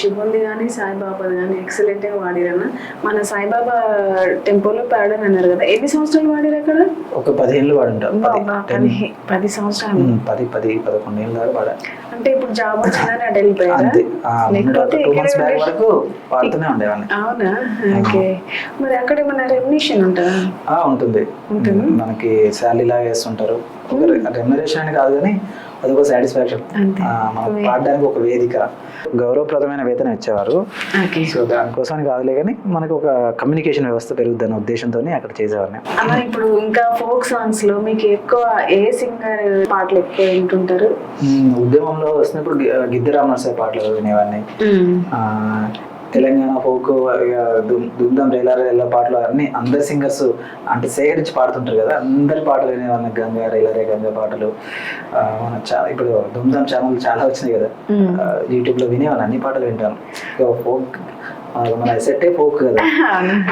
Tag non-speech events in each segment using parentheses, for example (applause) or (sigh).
శివుంది కానీ సాయిబాబాది కానీ ఎక్సలెంట్గా వాడిరన్న. మన సాయిబాబా టెంపుల్లో పాడారు అన్నారు కదా. ఎన్ని సంవత్సరాలు వాడిరు అక్కడ? ఒక పదిహేళ్ళు వాడుంటాం. పది సంవత్సరాలు. పది పది పదకొండు ఏళ్ళ దాకా వాడా. అంటే ఇప్పుడు జాబ్ వచ్చిందని అటు వెళ్ళిపోయారా అవునా? ఓకే. మరి అక్కడ మన రెమ్యునేషన్ ఉంటుందా? ఆ, ఉంటుంది. మనకి శాలరీ లాగా వేస్తుంటారు అని కాదు కానీ అది ఒక సాటిస్ఫాక్షన్. మనకు పాడడానికి ఒక వేదిక. గౌరవప్రదమైన వేతనం ఇచ్చేవారు. సో దానికోసం కాదులే కానీ మనకు ఒక కమ్యూనికేషన్ వ్యవస్థ పెరుగుద్దన్న ఉద్దేశంతో అక్కడ చేసేవాడిని మరి ఇప్పుడు ఇంకా ఫోక్ సాంగ్స్లో మీకు ఎక్కువ ఏ సింగర్ పాటలు ఎక్కువ వింటుంటారు? ఉద్యమంలో వస్తున్నప్పుడు గి- గిద్దరామ నరసయ్య పాటలు వినేవాడిని. తెలంగాణ ఫోక్ దుమ్దం రేలా రేలా పాటలు అన్ని అందరి సింగర్స్ అంటే సేకరించి పాడుతుంటారు కదా అందరి పాటలు వినేవాళ్ళని గంగా రేలా రే గంగా పాటలు. మన చాలా ఇప్పుడు దుమ్దం ఛానల్ చాలా వచ్చినాయి కదా. యూట్యూబ్లో వినేవాళ్ళని అన్ని పాటలు వింటాను. ఫోక్ మన సెట్టే ఫోక్ కదా.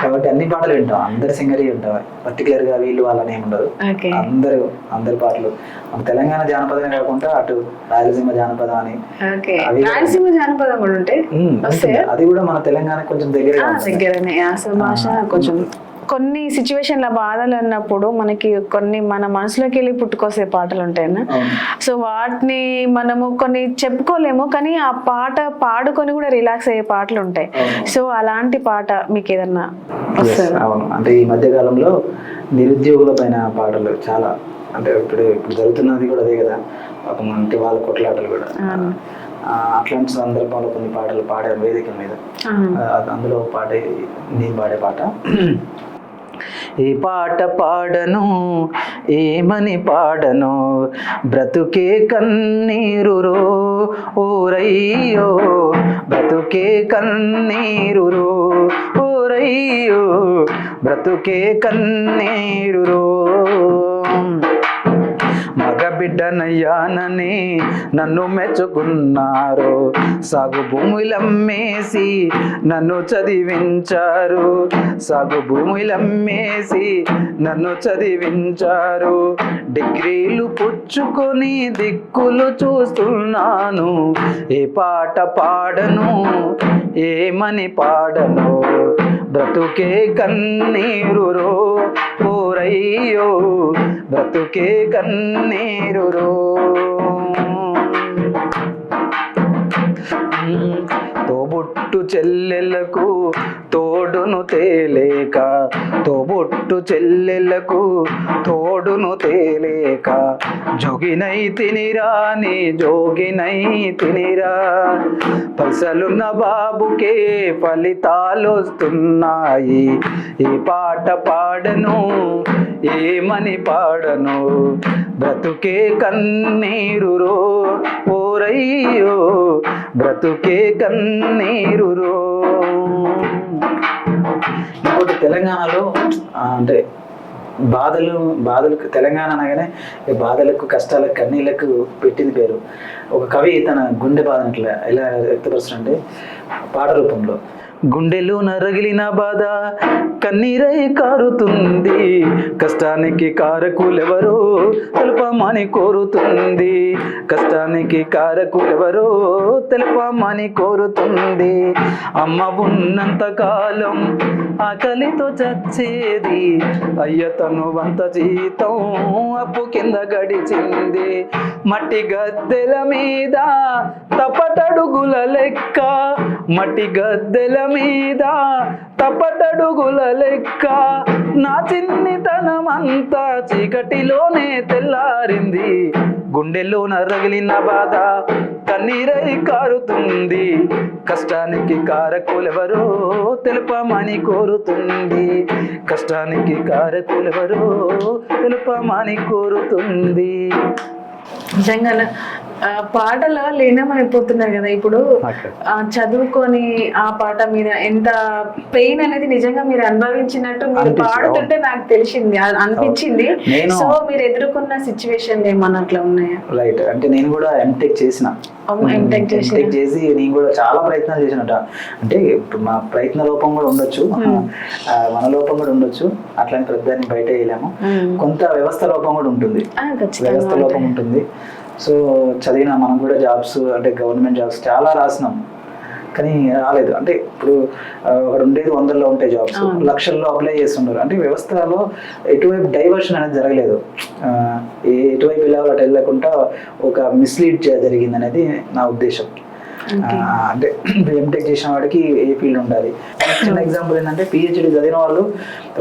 కాబట్టి అన్ని పాటలు వింటాం. అందరి సింగర్ వింటాం. పర్టికులర్గా వీళ్ళు వాళ్ళని ఏమి ఉండదు. అందరూ అందరి పాటలు. మన తెలంగాణ జానపదమే కాకుండా అటు రాయలసీమ జానపదం అని. రాయలసీమ జానపదం కూడా ఉంటే. అది కూడా మన తెలంగాణ కొంచెం భాష కొంచెం కొన్ని సిచ్యువేషన్ల బాధలు అన్నప్పుడు మనకి కొన్ని మన మనసులోకి వెళ్ళి పుట్టుకొసే పాటలు ఉంటాయన్న. సో వాటిని మనము కొన్ని చెప్పుకోలేము కానీ ఆ పాట పాడుకొని కూడా రిలాక్స్ అయ్యే పాటలు ఉంటాయి. సో అలాంటి పాట మీకు ఏదన్నా అవును. అంటే ఈ మధ్య కాలంలో నిరుద్యోగుల పైన పాటలు చాలా అంటే ఇప్పుడు ఇప్పుడు జరుగుతున్నది కూడా అదే కదా. పాపం అంటే వాళ్ళ కొట్లాటలు కూడా. అట్లాంటి సందర్భంలో కొన్ని పాటలు పాడే వేదిక మీద. అందులో పాడే నేను పాడే పాట. ఏ పాట పాడను? ఏమని పాడను? బ్రతుకే కన్నీరు ఓరయ్యో బ్రతుకే కన్నీరు ఓరయ్యో బ్రతుకే కన్నీరు బిడ్డనయ్యానని నన్ను మెచ్చుకున్నారు. సాగు భూములమ్మేసి నన్ను చదివించారు. సాగు భూములమ్మేసి నన్ను చదివించారు. డిగ్రీలు పుచ్చుకొని దిక్కులు చూస్తున్నాను. ఏ పాట పాడను ఏమని పాడను? బ్రతుకే కన్నీరు రో బ్రతుకే కన్నీరు రో తోబుట్టు చెల్లెలకు తోడును తేలేక తోబుట్టు చెల్లెలకు తోడును తేలేక. జోగినై తినిరా నీ జోగినై తినిరా. పైసలున్న బాబుకే ఫలితాలు వస్తున్నాయి ఈ పాట పాడను ఏమని పాడను? బ్రతుకే కన్నీరు ఓరయ్యో బ్రతుకే కన్నీరు ఇంకోటి తెలంగాణలో అంటే బాధలు బాధలకు తెలంగాణ అనగానే ఈ బాధలకు కష్టాలకు కన్నీళ్ళకు పెట్టింది పేరు. ఒక కవి తన గుండె బాధను ఎలా వ్యక్తపరచడం అంటే పాట రూపంలో గుండెలో నరగిలిన బాధ కన్నీరై కారుతుంది. కష్టానికి కారకులెవరో తెలుపమని కోరుతుంది. కష్టానికి కారకులెవరో తెలుపమని కోరుతుంది. అమ్మ ఉన్నంత కాలం ఆకలితో చచ్చేది. అయ్య తను వంత జీతం అప్పు కింద గడిచింది. మట్టి గద్దెల మీద తపటడుగుల లెక్క మట్టి గద్దెల మీద తపటడుగుల లెక్క. నా చిన్నితనమంతా చీకటిలోనే తెల్లారింది. గుండెలో నరగిలిన బాధ కన్నీరై కారుతుంది. కష్టానికి కారకులెవరో తెలుపమని కోరుతుంది. కష్టానికి కారకులెవరో తెలుపమని కోరుతుంది. నిజంగా పాటలో లీనమైపోతున్నారు కదా ఇప్పుడు. చదువుకొని ఆ పాట మీద ఎంత పెయిన్ అనేది నిజంగా మీరు అనుభవించినట్టు మీరు పాడుతుంటే నాకు తెలిసింది అనిపించింది. సో మీరు ఎదుర్కొన్న సిచ్యువేషన్ ఏమన్నా అట్లా ఉన్నాయా? రైట్ అంటే నేను కూడా ఎంటెక్ చేసిన. ఎంటెక్ చేసి నేను కూడా చాలా ప్రయత్నాలు చేసినట. అంటే ఇప్పుడు మా ప్రయత్న లోపం కూడా ఉండొచ్చు. మన లోపం కూడా ఉండొచ్చు. అట్లాంటి ప్రతిదాన్ని బయట వేయలేము కొంత వ్యవస్థ లోపం కూడా ఉంటుంది. వ్యవస్థ లోపం ఉంటుంది. సో చదివిన మనం కూడా జాబ్స్ అంటే గవర్నమెంట్ జాబ్స్ చాలా రాసినాం. కానీ రాలేదు. అంటే ఇప్పుడు అక్కడ ఉండేది వందల్లో ఉంటాయి జాబ్స్ లక్షల్లో అప్లై చేస్తున్నారు అంటే వ్యవస్థలో ఎటువైపు డైవర్షన్ అనేది జరగలేదు. ఎటువైపు వెళ్ళాలో అటు వెళ్ళకుండా ఒక మిస్లీడ్ జరిగింది అనేది నా ఉద్దేశం. అంటే ఎంటెక్ చేసిన వాడికి ఏ ఫీల్డ్ ఉండాలి? చిన్న ఎగ్జాంపుల్ ఏంటంటే పిహెచ్డి చదివిన వాళ్ళు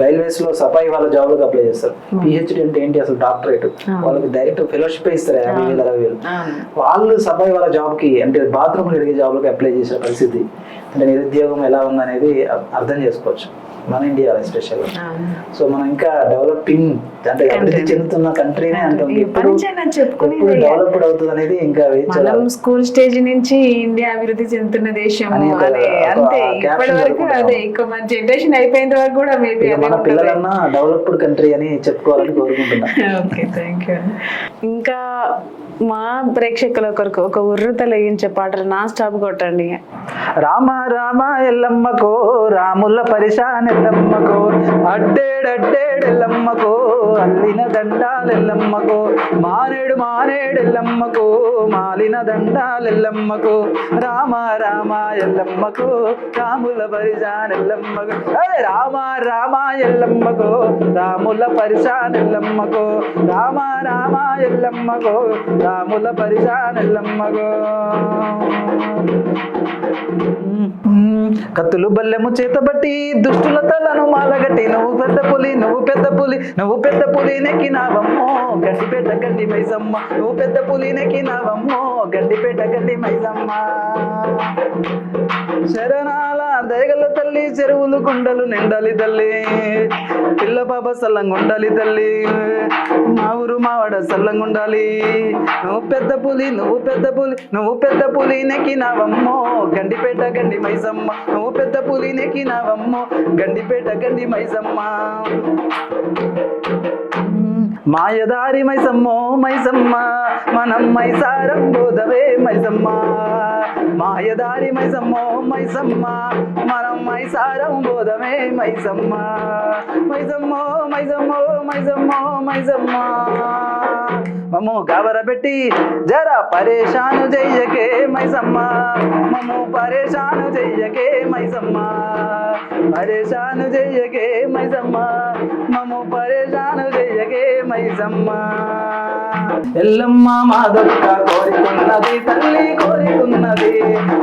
రైల్వేస్లో సఫాయి వాళ్ళ జాబ్లకు అప్లై చేస్తారు. పిహెచ్డి అంటే ఏంటి? అసలు డాక్టరేట్ వాళ్ళకి డైరెక్ట్ ఫెలోషిప్ ఇస్తారు యాభై వేలు అరవై వేలు. వాళ్ళు సఫాయి వాళ్ళ జాబ్కి అంటే బాత్రూమ్ కడిగే జాబ్లకు అప్లై చేసే పరిస్థితి అంటే నిరుద్యోగం ఎలా ఉందనేది అర్థం చేసుకోవచ్చు. మన ఇండియా ఎస్పెషల్. సో మనం ఇంకా డెవలపింగ్ అంటే అభివృద్ధి చెందుతున్న కంట్రీనే అంటాం డెవలప్డ్ అవుతుంది అనేది ఇంకా మనం స్కూల్ స్టేజ్ నుంచి ఇండియా అభివృద్ధి చెందుతున్న దేశం అంతే. ఇప్పటి వరకు. అదే ఇంకా మన జనరేషన్ అయిపోయేంత వరకు కూడా మేబీ మన పిల్లలన్నా డెవలప్డ్ కంట్రీ అని చెప్పుకోవాలని కోరుకుంటున్నా. ఓకే (laughs) థ్యాంక్ యూ ఇంకా మా ప్రేక్షకుల ఒకరికి ఒక ఉర్రత లేగించే పాటలు నా స్టాప్ కొట్టండి. రామ రామ ఎల్లమ్మకో రాముల పరిశాన్ ఎల్లమ్మకో అడ్డేడెల్లమ్మకో అల్లిన దండాలెల్లమ్మకో మానేడు మానేడెల్లమ్మకో మాలిన దండాలెల్లమ్మకో రామ రామ ఎల్లమ్మకో రాముల పరిశాన్ ఎల్లమ్మకో అరే రామ రామ ఎల్లమ్మకో రాముల పరిశాన్ ఎల్లమ్మకో రామ రామ ఎల్లమ్మకో రాముల పరిజానెల్లమ్మగో. కత్తులు బల్లెము చేతబట్టి దుష్టుల తలను మాలగట్టి నువ్వు పెద్ద పులి నువ్వు పెద్ద పులి నువ్వు పెద్ద పులి నెక్కినావమ్మో గడ్డిపేట గడ్డి మైజమ్మ నువ్వు పెద్ద పులి నెక్కినావమ్మో గడ్డిపేట గడ్డి మైజమ్మ. శరణాల దయగల తల్లి చెరువులు గుండలు నిండాలి తల్లి పిల్ల పాప సల్లంగుండాలి తల్లి మా ఊరు మావాడ సల్లంగుండాలి నువ్వు పెద్ద పులి నువ్వు పెద్ద పులి నువ్వు పెద్ద పులి నెక్కినావమ్మో. గండిపేట గండి మైసమ్మ నువ్వు పెద్ద పులి నెక్కినావమ్మో. గండిపేట గండి మైసమ్మ మాయదారి మైసమ్మో మైసమ్మ మనం మైసారం బోధవే మైసమ్మ మాయదారి మైసమ్మో మైసమ్మ మనం మైసారం బోధమే మైసమ్మ మైసమ్మో మైసమ్మో మైసమ్మో మైసమ్మ మమ్ము గబరబెట్టి జర పరేషాను చెయ్యకే మైసమ్మ. మమ్ము పరేషాను చెయ్యకే మైసమ్మ. పరేషాను చెయ్యకే మైసమ్మ. మమ్ము పరేషాను చెయ్యకే మైసమ్మ. ఎల్లమ్మ మాదొక్క కోరికున్నది తల్లి కోరికున్నది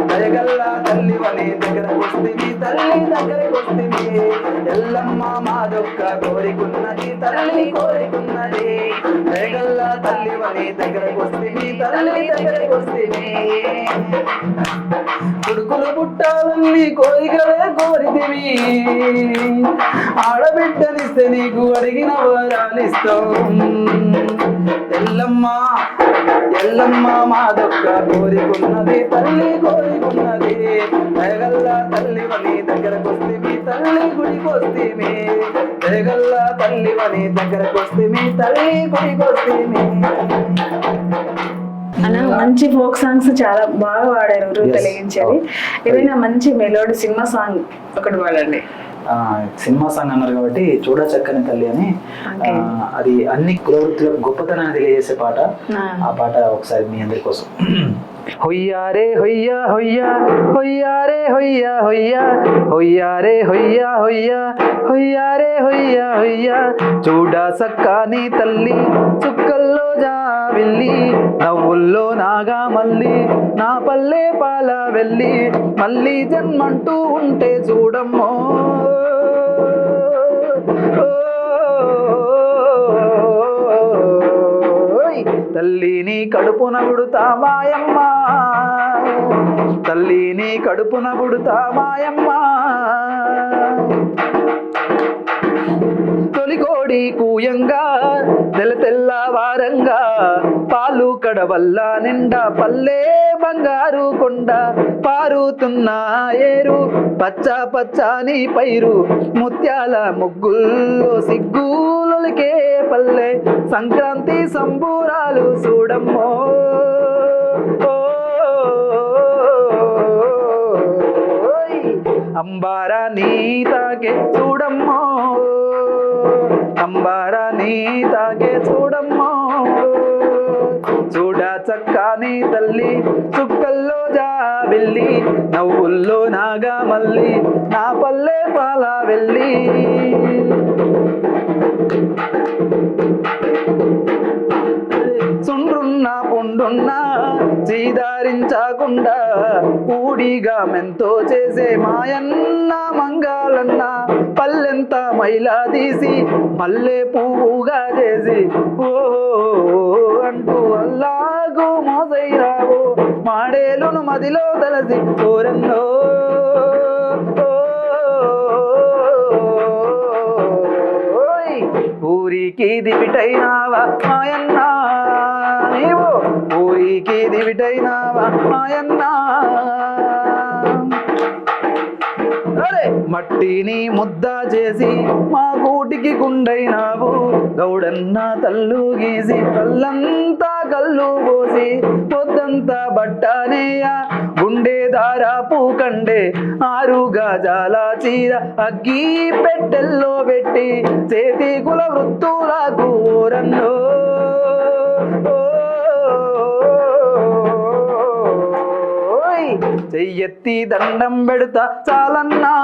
దయగల్లా తల్లి వని దగ్గరకు వస్తుంది తల్లి దగ్గరకు వస్తుంది ఎల్లమ్మ మాదొక్క కోరికున్నది తల్లి కోరికున్నది. దయగల్లా తల్లి వని దగ్గరకు వస్తుంది తల్లి దగ్గరకు వస్తుంది కొడుకులు పుట్టాలని కోరికలే కోరితివి ఆడబిడ్డనిస్తే నీకు అడిగిన వరాలిస్తాం. ఎల్లమ్మ ఎల్లమ్మ మాదొక్క కోరికున్నది తల్లి కోరికున్నది దయగల్ల తల్లి వని దగ్గరకు వస్తే మీ తల్లి గుడికి వస్తే దయగల్ల తల్లి వని దగ్గరకు వస్తే మీ తల్లి గుడికి వస్తే అలా మంచి ఫోక్ సాంగ్స్ చాలా బాగా పాడారు. తెలిగించేది. ఏదైనా మంచి మెలోడీ సినిమా సాంగ్ ఒకటి పాడండి. ఆ, సినిమా సాంగ్ అన్నారు కాబట్టి చూడ చక్కని తల్లి అని అది అన్ని కులవృత్తులకు గొప్పతనాన్ని తెలియజేసే పాట. ఆ. ఆ పాట ఒకసారి మీ అందరి కోసం. హొయ్యారే హొయ్యా హొయ్యా హొయ్యారే హొయ్యా హొయ్యా హొయ్యా హొయ్యా హొయ్యా హొయ్యారే హొయ్యా హొయ్యా. చూడ సక్కాని తల్లి చుక్కల్లో జావిల్లి నవ్వుల్లో నాగా మళ్ళీ నా పల్లె పాల వెళ్ళి మళ్ళీ జన్మంటూ ఉంటే చూడమ్మో. తల్లిని కడుపున పుడుతా మాయమ్మ. తల్లిని కడుపున గుడుతా మాయమ్మ. తొలికోడి కూయంగా తెల్ల తెల్లవారంగా పాలు కడవల్ల నిండా పల్లె బంగారు కొండ పారుతున్న ఏరు పచ్చ పచ్చని పైరు ముత్యాల ముగ్గుల్లో సిగ్గులకే పల్లె సంక్రాంతి సంబూరాలు చూడమ్మో. ఓయ్ అంబారా నీతాగే చూడమ్మో. అంబారా నీతాగే చూడమ్మో. చూడ చక్కని తల్లి చుక్కల్లో జాబిల్లి నవ్వుల్లో నాగా మల్లి నా పల్లె పాల వెళ్ళి. సుండ్రున్న పుండున్న చీదారించకుండా కూడిగా మెంతో చేసే మాయన్న మంగాలన్న పల్లెంత మైలా తీసి మల్లె పువ్వుగా చేసి ఓ అంటూ అల్లాగు మోసైరావు మాడేలును మదిలో తలసి కోరన్నో ఊరికి దివిటైనావా మాయన్న? నీవు ఊరికి దివిటైనావా మాయన్న? అరే! మట్టిని ముద్ద చేసి మా కూటికి గుండైనావు. గౌడన్న తల్లు గీసి కళ్ళంతా కళ్ళు పోసి పొద్దంతా బట్టనేయ? గుండె పూకండే కండే ఆరు గజాల చీర అగ్గి పెట్టెల్లో పెట్టి చేతి కుల వృత్తుల ఓరన్నో చెయ్యెత్తి దండం పెడతా చాలన్నా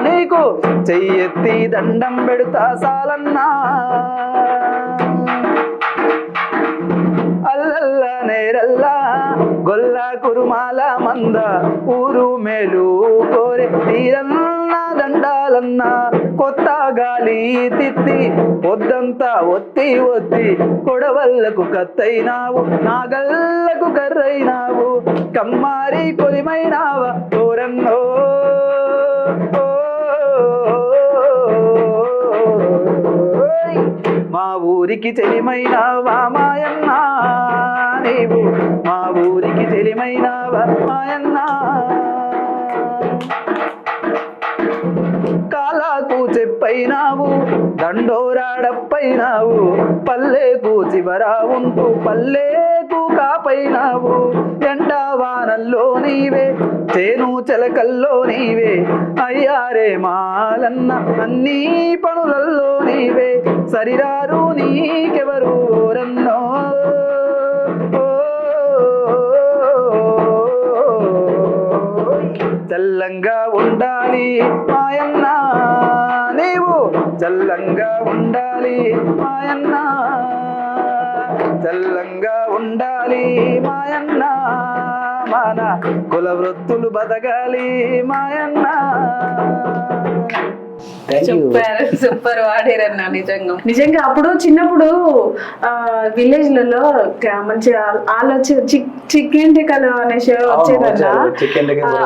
నీకు. చెయ్యెత్తి దండం పెడతా చాలన్నా. అల్లల్లా నేరల్లా గొల్లా కురుమాల మంద ఊరు మేలు కోరే తీరన్న దండాలన్న కొత్త గాలి తిత్తి పొద్దంతా ఒత్తి ఒత్తి కొడవల్లకు కత్తైనావు నాగల్లకు కర్రైనావు కమ్మారి కొలిమైనావా తోరన్నో. మా ఊరికి చెలిమైనావా వామాయన్నా నీవు మా ఊరికి చెలిమైనావా చెప్పైనావు దండోరాడప్పైనావు పల్లెకు చివరా ఉంటూ పల్లెకు కాపైనావు ఎండా వానల్లో నీవే చేను చెలకల్లో నీవే అయ్యారే మాలన్న అన్ని పనులల్లో నీవే సరిరారు నీకెవరు రన్నో చల్లంగా ఉండాలి మాయన్న చల్లంగా ఉండాలి మాయన్న. చల్లంగా ఉండాలి మాయన్న. మన కుల వృత్తులు బతకాలి మాయన్న. సూపర్ సూపర్ వాడారన్న నిజంగా. నిజంగా అప్పుడు చిన్నప్పుడు ఆ విలేజ్లలో మంచిగా వాళ్ళు వచ్చి చికెన్ టికలు అనే షో వచ్చేదన్న.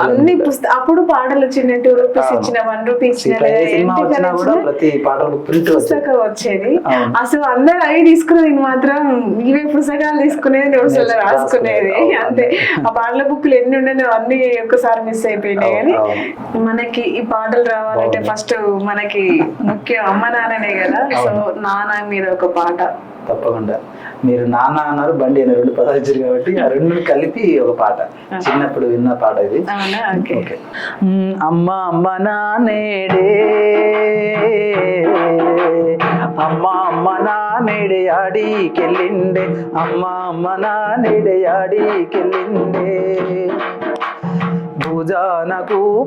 అన్ని పుస్త అప్పుడు పాటలు వచ్చిన టూ రూపీస్. ఇచ్చిన వన్ రూపీ ఇచ్చిన పుస్తకం వచ్చేది. అసలు అందరు అవి తీసుకునేది మాత్రం ఇవే పుస్తకాలు తీసుకునేది నోట్స్లో నేర్చు- రాసుకునేది. అంతే. ఆ పాటల బుక్లు ఎన్ని ఉండేనో అన్ని ఒక్కసారి మిస్ అయిపోయినాయి కానీ మనకి ఈ పాటలు రావాలంటే. ఫస్ట్ మనకి ముఖ్యం అమ్మ నాన్ననే కదా. సో నాన్న మీద ఒక పాట తప్పకుండా. మీరు నాన్న అన్నారు బండి అనే రెండు పదాలు ఇచ్చారు కాబట్టి ఆ రెండు కలిపి ఒక పాట. చిన్నప్పుడు విన్న పాట ఇది. అమ్మ అమ్మ నానేడే. అమ్మ అమ్మ నానేడే ఆడికెళ్ళిండే. అమ్మ అమ్మ నానేడే ఆడికెళ్ళిండే. భుజాన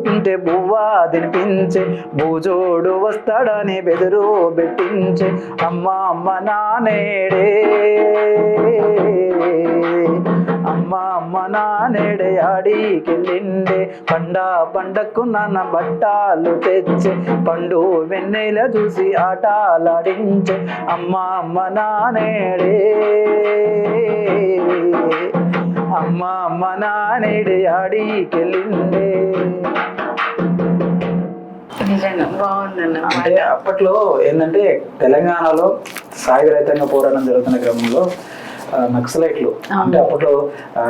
ఉంటే బువ్వా తినిపించే భూజోడు వస్తాడని బెదురు పెట్టించే అమ్మ అమ్మ నానేడే. అమ్మ అమ్మ నానేడే ఆడికెళ్ళిండే. పండ పండక్కు నాన్న బట్టాలు తెచ్చే. పండు వెన్నెల చూసి ఆటలాడించే. అమ్మ అమ్మ నానేడే అమ్మ అమ్మ నానేడే ఆడికెళ్ళిండే. అంటే అప్పట్లో ఏంటంటే తెలంగాణలో సాయుధ రహితంగా పోరాటం జరుగుతున్న క్రమంలో నక్సలైట్లు. అంటే అప్పట్లో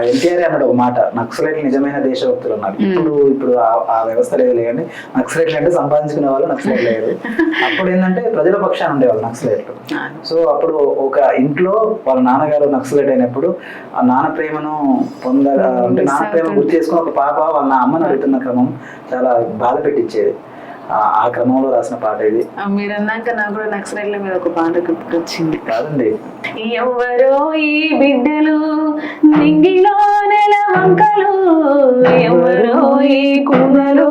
ఎన్టీఆర్ అన్నాడు ఒక మాట నక్సలైట్లు నిజమైన దేశభక్తులు ఉన్నారు ఇప్పుడు ఇప్పుడు ఆ- వ్యవస్థ లేదు కానీ నక్సలైట్లు అంటే సంపాదించుకునే వాళ్ళు నక్సలైట్ లేరు. (laughs) అప్పుడు ఏంటంటే ప్రజల పక్షాన ఉండేవాళ్ళు నక్సలైట్లు. సో అప్పుడు ఒక ఇంట్లో వాళ్ళ నాన్నగారు నక్సలైట్ అయినప్పుడు ఆ నాన్న ప్రేమను పొందాల అంటే నాన్న ప్రేమ గుర్తు చేసుకుని ఒక పాప వాళ్ళ అమ్మని అడుగుతున్న క్రమం చాలా బాధ పెట్టించేది. ఆ- క్రమంలో రాసిన పాట ఇది. మీరు అన్నాక నాకు కూడా నక్సలైట్ల మీద ఒక పాట గుర్తుకొచ్చింది కాదండి. ఎవరో ఈ బిడ్డలు నింగిలో నెల వంకలు ఎవరో ఈ కూనలు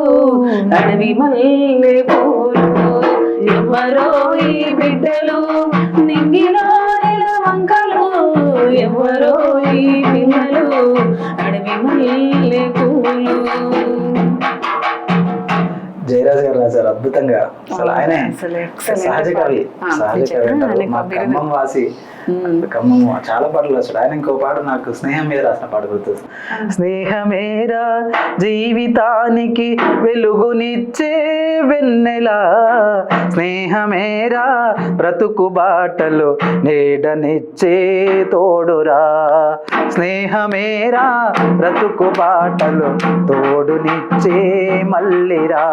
అడవి మల్లె పూలు ఎవరో ఈ బిడ్డలు నింగిలో నెల వంకలు ఎవరో ఈ పిల్లలు అడవి మల్లె పూలు. జయరాజ్ గారు రాశారు అద్భుతంగా అసలు ఆయనే సహజ కవి సహజ. కవి అంటారు. మా. ఖమ్మం వాసి మ్మ్. ఖమ్మం చాలా పాటలు రాశాడు ఆయన ఇంకో పాట నాకు స్నేహం మీద రాసిన పాట గుర్తు స్నేహమేరా జీవితానికి వెలుగునిచ్చే వెన్నెలా స్నేహమేరా బ్రతుకు బాటలు నీడనిచ్చే తోడురా స్నేహమేరా బ్రతుకు బాటలు తోడునిచ్చే మల్లిరా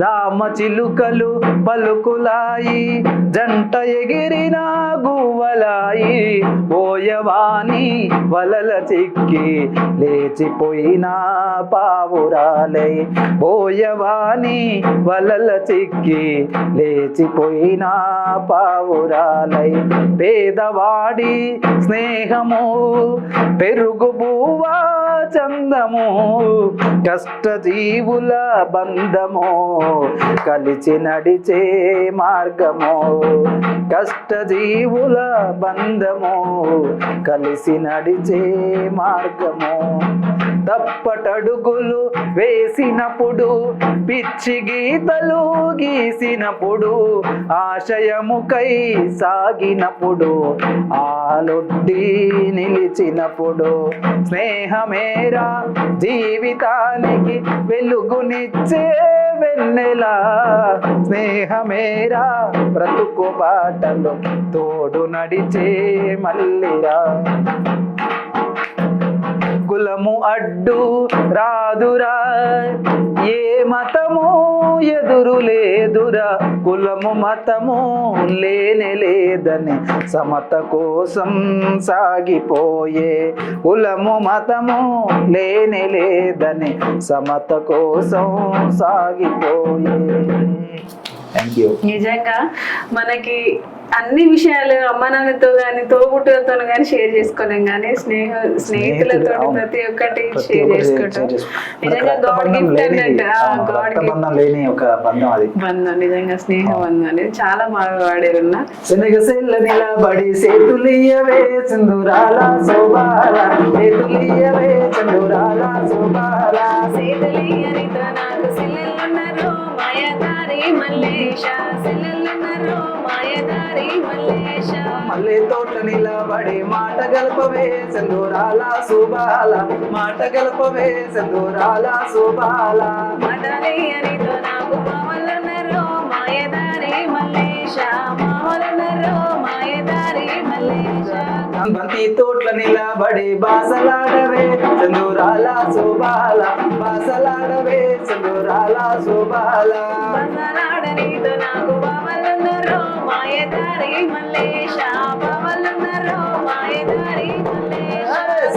రామ చిలుకలు పలుకులాయి జంట ఎగిరిన గువ్వలాయి ఓయవాని వలల చిక్కి లేచిపోయిన పావురాలై బోయవాని వలల చిక్కి లేచిపోయిన పావురాలై. పేదవాడి స్నేహము పెరుగు బువ్వా చందము కష్టజీవుల బంధము కలిసి నడిచే మార్గము కష్టజీవుల బంధము కలిసి నడిచే మార్గము. తప్పటడుగులు వేసినప్పుడు పిచ్చి గీతలు గీసినప్పుడు ఆశయముకై సాగినప్పుడు ఆలొడ్డి నిలిచినప్పుడు స్నేహమేరా జీవితానికి వెలుగునిచ్చే వెన్నెలా? స్నేహమేరా బ్రతుకు బాటలు తోడు నడిచే మల్లిరా? కులము అడ్డు రాదురా? ఏ మతము ఎదురు లేదురా కులము మతము లేనే లేదని సమత కోసం సాగిపోయే. కులము మతము లేనే లేదని సమత కోసం సాగిపోయే. నిజంగా మనకి అన్ని విషయాలు అమ్మ నాన్నతో కానీ తోబుట్టులతో కానీ షేర్ చేసుకోలేం కానీ స్నేహ స్నేహితులతో. ప్రతి ఒక్కటి షేర్ చేసుకుంటాం. నిజంగా గాడ్ గిఫ్ట్. అన్నట్టు గాడ్ లేని ఒక బంధం అది. బంధం నిజంగా స్నేహ బంధం అనేది చాలా బాగా వాడారున్నా. శనగ సెల్ల నిలబడి సేతులియవే సింధురాల శోభాల. సేతులియవే చందురాల శోభాల. సీతలియనితో నాకు సిల్లెలున్నారు మాయదారి మల్లేశ సిల్లెలున్నారు మాయదారి మల్లేశ మల్లె తోట నిలబడి మాట గల్పవే చందురాల శోభాల. మాట గల్పవే చందురాల శోభాల. మదలియనితో నాకు మామలున్నారు మాయదారి మల్లేశ బంతి తోట్ల నిలబడే బాసలాడవే చందురాల శోభాల బాసలాడవే చందురాల శోభాల. బసలాడనితో నాకు బావలున్నారు మాయదారి మల్లేశా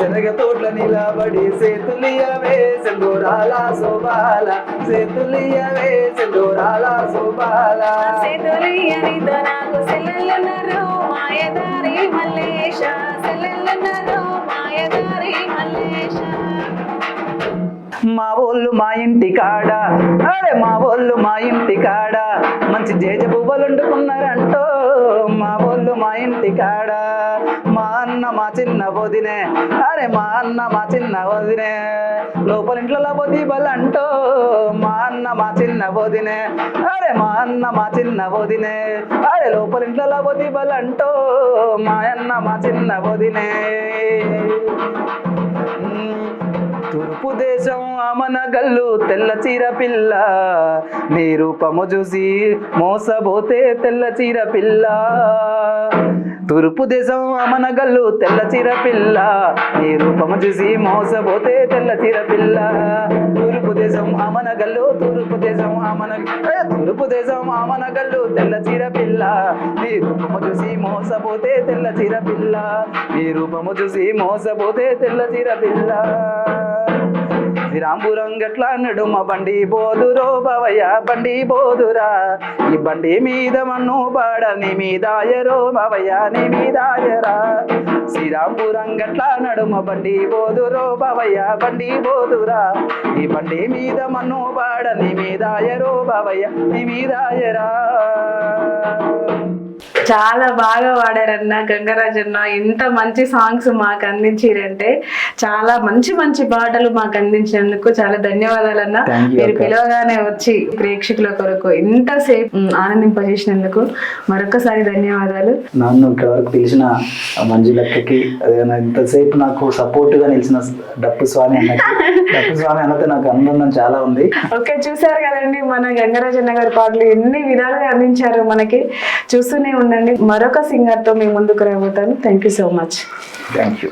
మల్లేశ శనగ తోట్ల నిలబడి సేతులియవే సెందూరాల శోభాల సేతులియవే సెందూరాల శోభాల. సెదులియనితో నాకు సెల్లెలున్నారు మాయదారి మల్లేశ సెల్లెలున్నారు మా ఊళ్ళు మా ఇంటి కాడ. అరే మా ఊళ్ళు మా ఇంటి కాడ. మంచి జేజ పువ్వులు వండుకున్నారంటో. మా ఊళ్ళు మా ఇంటి కాడ. మా అన్న మా చిన్న వదినే. అరే మా అన్న మా చిన్న వదినే. లోపల ఇంట్లో బొది అంటో మా అన్న మా చిన్న వదినే. అరే మా అన్న మా చిన్న వదినే. అరే లోపల ఇంట్లో బొది అంటో మా అన్న మా చిన్న వదినే. తూర్పు దేశం అమన గల్లు తెల్ల చీర పిల్ల. నీ రూపము చూసి మోసబోతే తెల్ల చీర పిల్ల. తూర్పు దేశం అమన గల్లు తెల్ల చీర పిల్ల. నీ రూపము చూసి మోసబోతే తెల్ల చీర పిల్ల. తూర్పు దేశం అమన గల్లు తూర్పు దేశం అమన తూర్పు దేశం అమన గల్లు తెల్ల చీర పిల్ల. నీ రూపము చూసి మోసపోతే తెల్ల చీర పిల్ల. నీ రూపము చూసి మోసపోతే తెల్ల చీర పిల్ల. శ్రీరాంపురం గట్ల నడుమ బండి బోదురో భవయ్య బండి బోదురా. ఈ బండి మీద మన్ను బాడ నీ మీదాయరో భవయ్య నీ మీదాయరా శ్రీరాంపురం గట్ల నడుమ బండి బోదురో భవయ్య బండి బోదురా. ఈ బండి మీద మన్ను బాడ నీ మీదాయరో భవయ్య నీ మీదాయరా చాలా బాగా వాడారన్న గంగరాజ్ అన్న ఎంత మంచి సాంగ్స్ మాకు అందించారంటే చాలా మంచి మంచి పాటలు మాకు అందించినందుకు చాలా ధన్యవాదాలన్న. Thank you, మీరు. పిలవగానే వచ్చి ప్రేక్షకుల కొరకు ఎంతసేపు ఆనందింపజేసినందుకు మరొకసారి ధన్యవాదాలు. నన్ను ఇక్కడ వరకు పిలిచిన మంజులక్కకి అదే నా ఇంతసేపు నాకు సపోర్ట్గా నిలిచిన డప్పు స్వామి అన్నకి. డప్పు స్వామి అన్నతో నాకు అనుబంధం చాలా ఉంది. ఓకే చూసారు కదండి మన గంగరాజ్ అన్న గారి పాటలు ఎన్ని విధాలుగా అందించారు మనకి. చూస్తూనే ఉండండి. మరొక సింగర్తో మీ ముందుకు రాబోతాను. Thank you so much thank you